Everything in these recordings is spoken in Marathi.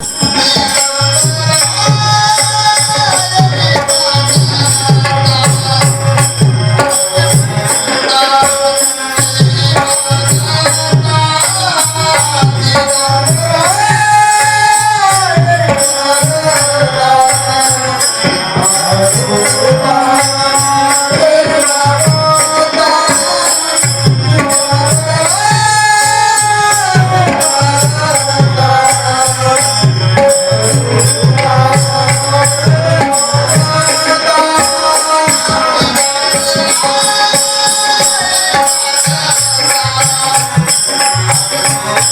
you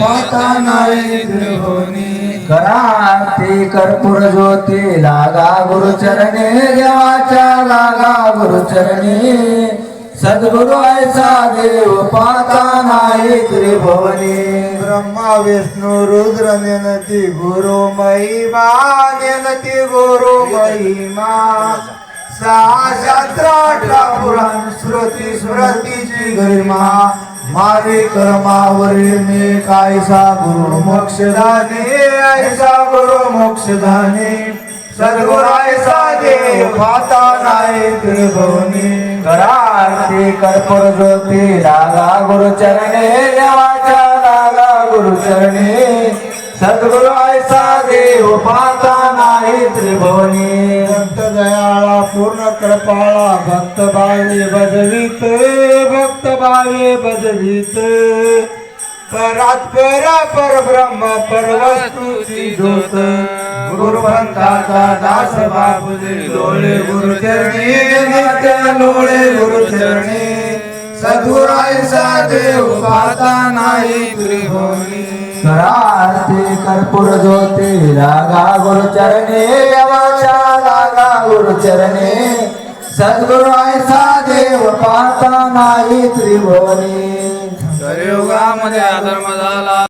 पाहता नाही त्रिभुवनी कराती कर्पूर ज्योती. लागा गुरुचरणे देवाच्या लागा गुरुचरणे. सद्गुरु ऐसा देव पाता नाही त्रिभुवनी. ब्रह्मा विष्णू रुद्र नेनती गुरु महिमा नेनती गुरु महिमा. सहा शास्त्र पुराण श्रुती स्मृतीची गरिमा. मारे कर्मावरील मी कायसा गुरु मोक्षदाने ऐसा गुरु मोक्षदाने. सद्गुरु देव पाता नाही त्रिभुवनी. कराती कर्पर ज्योती लागा गुरुचरणी देवाच्या लागा गुरुचरणी. सद्गुरु ऐसा देव पाता नाही त्रिभुवनी भक्त दयाळा पूर्ण कृपाळा भक्त बाळे बजवीत। भक्त भावे बजवीत परात्पर परब्रह्म परवस्तुची ज्योत गुरुभंताचा दास बापुजी लोळे गुरुचरणी नित्य लोळे गुरुचरणी। सद्गुरायचा देव पाहता नाही त्रिभुवनी। आरती कर्पूर ज्योती लागा गुरुचरणे देवाच्या लागा गुरुचरणे. सद्गुरु ऐसा देव पाहता नाही त्रिभुवनी. सरयुगामध्ये अधर्म झाला.